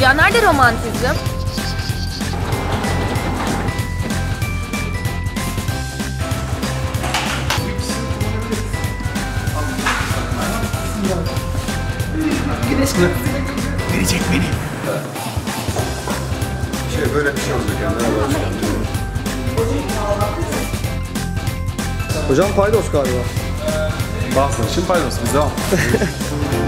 ya? Nerede romantizm? Verecek beni. Şey böyle bir şey olacak yani. Hocam paydos galiba. Bahsın için paydos biz devam.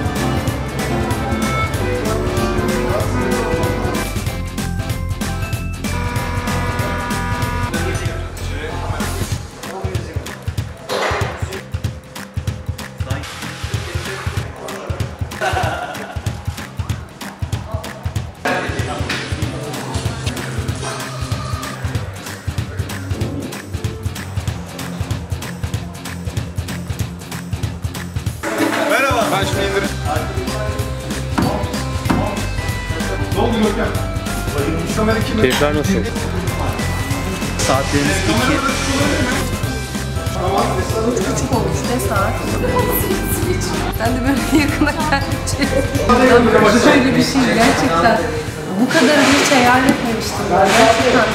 Ben şimdi indirim. Ne oldu Görkem? Kamera kimin? Keyifler nasıl? Saatlerimiz iki. Ne saat? Ben de böyle yakına geldikçe. Şöyle bir şey gerçekten. Bu kadarını hiç hayal etmemiştim. Gerçekten.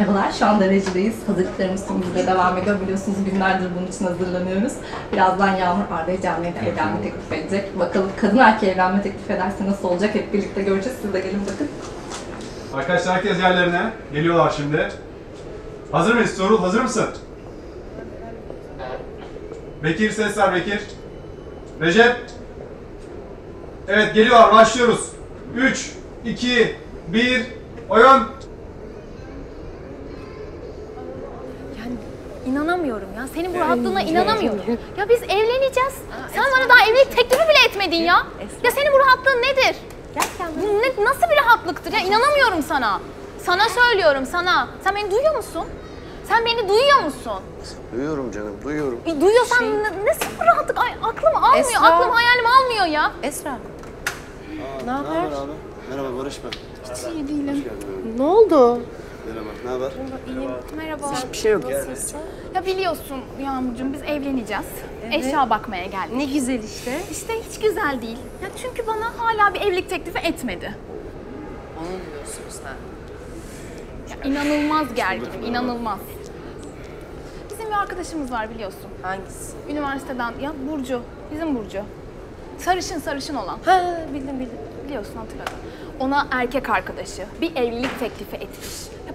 Merhabalar, şu anda Reji'deyiz. Hazırlıklarımız hızla devam ediyor. Biliyorsunuz günlerdir bunun için hazırlanıyoruz. Birazdan Yağmur Arda'ya canlıya da evlenme teklif edecek. Bakalım kadın erkeğe evlenme teklif ederse nasıl olacak hep birlikte göreceğiz. Siz de gelin bakın. Arkadaşlar herkes yerlerine. Geliyorlar şimdi. Hazır mıyız? Tuğrul hazır mısın? Bekir ses ver Bekir. Recep. Evet geliyorlar başlıyoruz. 3, 2, 1, oyun. Yani inanamıyorum ya. Senin bu rahatlığına inanamıyorum. Ya biz evleneceğiz. Sen bana daha evlilik teklifi bile etmedin ya. Ya senin bu rahatlığın nedir? Bu ne, nasıl bir rahatlıktır ya? İnanamıyorum sana. Sana söylüyorum sana. Sen beni duyuyor musun? Sen beni duyuyor musun? Duyuyorum canım, duyuyorum. E, duyuyorsan ne, ne sıfır rahatlık? Ay, aklım almıyor, Esra. aklım hayalim almıyor ya. Esra. Ne haber? abi? Merhaba Barış ben. Hiç iyi değilim. Ne oldu? Merhaba, ne haber? İyiyim. Merhaba. Bir şey yok. Ya biliyorsun Yağmurcuğum biz evleneceğiz. Eşya bakmaya geldik. Ne güzel işte. İşte hiç güzel değil. Ya çünkü bana hala bir evlilik teklifi etmedi. Onu diyorsun sen. Ya inanılmaz gerginim, inanılmaz. Bizim bir arkadaşımız var biliyorsun. Hangisi? Üniversiteden, ya Burcu, bizim Burcu. Sarışın sarışın olan. Ha bildim bildim. Biliyorsun hatırladım. Ona erkek arkadaşı bir evlilik teklifi etmiş.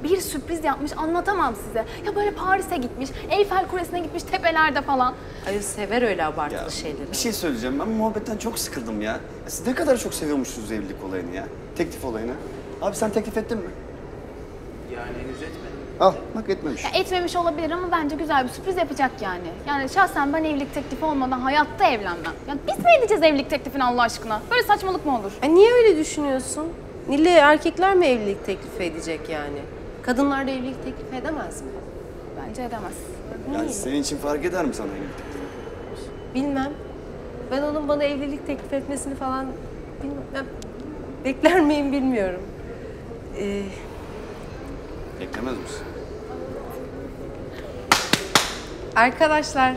Ya bir sürpriz yapmış anlatamam size. Ya böyle Paris'e gitmiş, Eyfel Kulesi'ne gitmiş tepelerde falan. Ay sever öyle abartılı şeyleri. Bir şey söyleyeceğim. Ben muhabbetten çok sıkıldım ya. ya. Siz ne kadar çok seviyormuşsunuz evlilik olayını ya. Teklif olayını. Abi sen teklif ettin mi? Yani henüz etmedim. Al bak etmemiş. Ya etmemiş olabilir ama bence güzel bir sürpriz yapacak yani. Yani şahsen ben evlilik teklifi olmadan hayatta evlenmem. Ya biz mi edeceğiz evlilik teklifini Allah aşkına? Böyle saçmalık mı olur? Ay niye öyle düşünüyorsun? Nil'le erkekler mi evlilik teklifi edecek yani? Kadınlar da evlilik teklif edemez mi? Bence edemez. Yani senin için fark eder mi sana evlilik teklifi? Bilmem. Ben onun bana evlilik teklif etmesini falan bilmem. Bekler miyim bilmiyorum. Ee, Beklemez misin? arkadaşlar.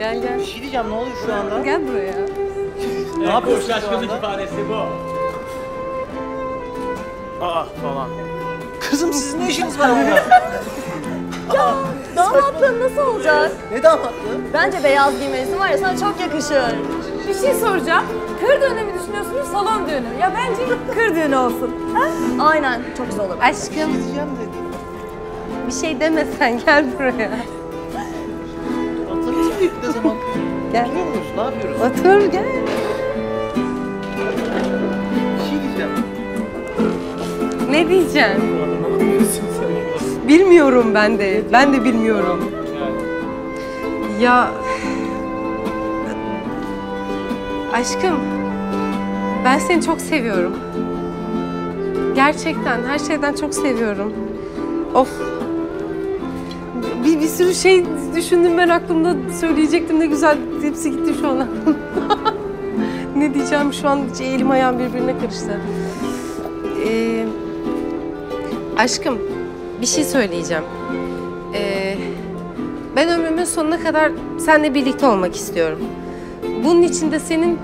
Gel gel. Bir şey diyeceğim ne oluyor şu anda? Gel buraya. Ne yapıyorsun şaşkınlık ifadesi bu. Aa falan. Kızım sizin ne işiniz var burada? Damatlığın nasıl olacak? ne damatlığı? Bence beyaz giymelisin var ya sana çok yakışır. Bir şey soracağım. Kır düğünü mü düşünüyorsunuz, salon düğünü mü? Ya bence kır düğünü olsun. Aynen çok güzel olur. Aşkım Diyeceğim de. bir şey demesen gel buraya. Atlatayım ne zaman? Gel. Oturuyor muyuz? Ne yapıyoruz? Otur gel. Bir şey diyeceğim. Ne diyeceğim? Ne yapıyorsun sen? Bilmiyorum ben de. Ben de bilmiyorum. Ya aşkım ben seni çok seviyorum. Gerçekten her şeyden çok seviyorum. Of. Bir, bir sürü şey düşündüm ben aklımda söyleyecektim ne güzel hepsi gitti şu an. ne diyeceğim şu an elim ayağım birbirine karıştı. Ee, aşkım bir şey söyleyeceğim. Ee, ben ömrümün sonuna kadar seninle birlikte olmak istiyorum. Bunun için de senin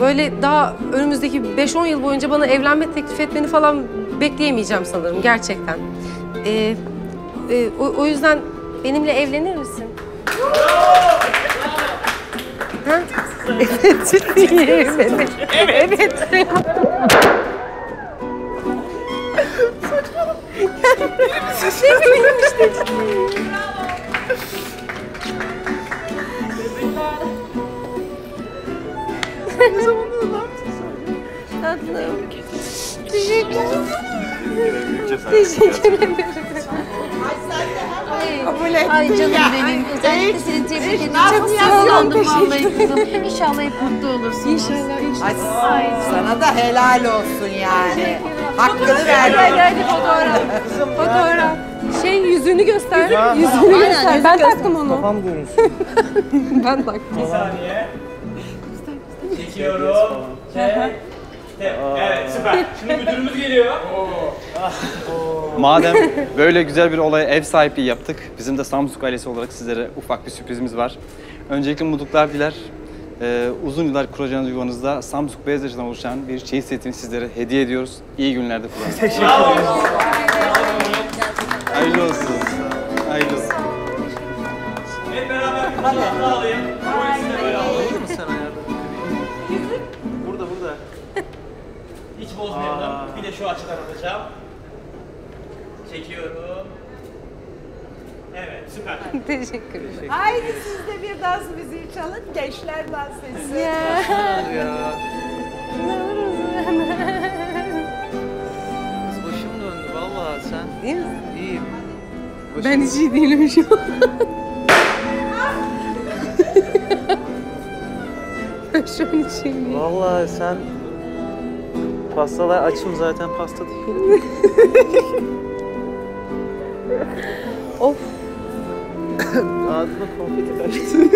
böyle daha önümüzdeki 5-10 yıl boyunca bana evlenme teklif etmeni falan bekleyemeyeceğim sanırım gerçekten. Ee, e, o, o yüzden benimle evlenir misin? Ha? Evet, evet. Evet. Tatlım. Teşekkür ederim. Teşekkür ederim. Ay canım benim. Özellikle seni tebrik ederim. Çok sinirlendim vallahi kızım. İnşallah hep mutlu olursun. İnşallah, inşallah. Ay, sana da helal olsun yani. Hakkını Gel ver. gel bir fotoğraf. Fotoğraf. Şey yüzünü göster. Yüzünü göster. Ben taktım onu. Kafam görünsün. Ben taktım. Çekiyorum. Çek. Evet süper. Şimdi müdürümüz geliyor. Madem böyle güzel bir olaya ev sahipliği yaptık, bizim de Samsung ailesi olarak sizlere ufak bir sürprizimiz var. Öncelikle mutluluklar diler. Ee, uzun yıllar kuracağınız yuvanızda Samsung beyaz eşyadan oluşan bir çeyiz setini sizlere hediye ediyoruz. İyi günlerde kullanın. Teşekkür ederim. Hayırlı olsun. Hayırlı olsun. Hep beraber bir fotoğraf alayım. Bu ikisi de böyle alalım. Hiç bozmayalım. Bir de şu açıdan alacağım. Çekiyorum. Evet süper. Teşekkürler. Haydi siz de bir dans müziği çalın. Gençler dans etsin. Hadi ya. Kız başım döndü vallahi sen. İyi misin? İyiyim. Ben hiç iyi değilim şu an. ben şu an hiç iyi değilim. Vallahi sen pastalar açım zaten pasta değil. Of. Ağzıma konfeti kaçtı.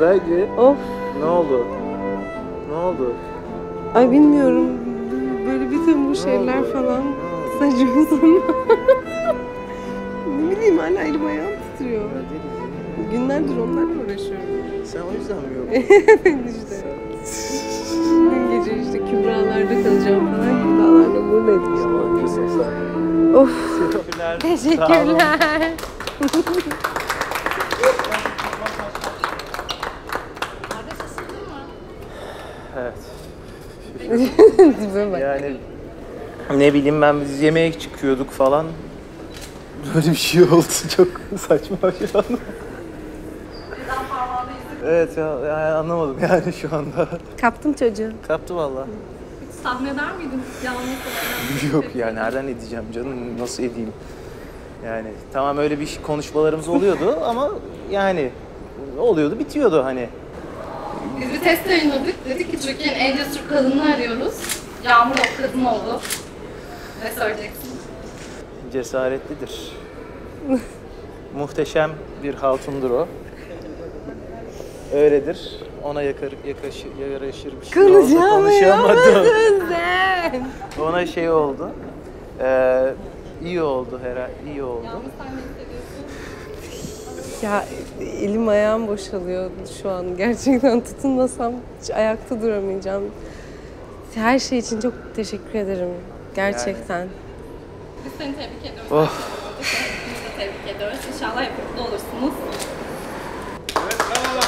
Bence. Of. Ne oldu? Ne oldu? Ay bilmiyorum. Böyle bir takım bu şeyler oldu? falan. Saçma sapan. ne bileyim hala elim ayağım titriyor. Günlerdir onlarla uğraşıyorum. Sen o yüzden mi yok? işte. Gece işte Kübra'larda kalacağım falan. Kübra'larda buradaydım ya. Of. Teşekkürler. Teşekkürler. Evet. Yani ne bileyim ben biz yemeğe çıkıyorduk falan. Böyle bir şey oldu. Çok saçma şu an. Evet ya yani anlamadım yani şu anda. Kaptım çocuğu. Kaptı valla. Tahmin eder miydin yalnız Yok ya nereden edeceğim canım nasıl edeyim? Yani tamam öyle bir konuşmalarımız oluyordu ama yani oluyordu bitiyordu hani. Biz bir test yayınladık. Dedik ki Türkiye'nin en cesur kadını arıyoruz. Yağmur o kadın oldu. Ne söyleyeceksin? Cesaretlidir. Muhteşem bir hatundur o. Öyledir. Ona yakar, yakaşı, yaraşır bir şey oldu. Konuşamadım. sen. Ona şey oldu. Ee, iyi oldu herhalde. iyi oldu. Ya elim ayağım boşalıyor şu an. Gerçekten tutunmasam hiç ayakta duramayacağım. Her şey için çok teşekkür ederim. Gerçekten. Biz seni tebrik ediyoruz. Oh. Biz de tebrik ediyoruz. İnşallah hep mutlu olursunuz.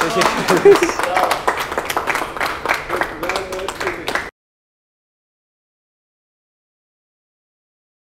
Teşekkür ederiz.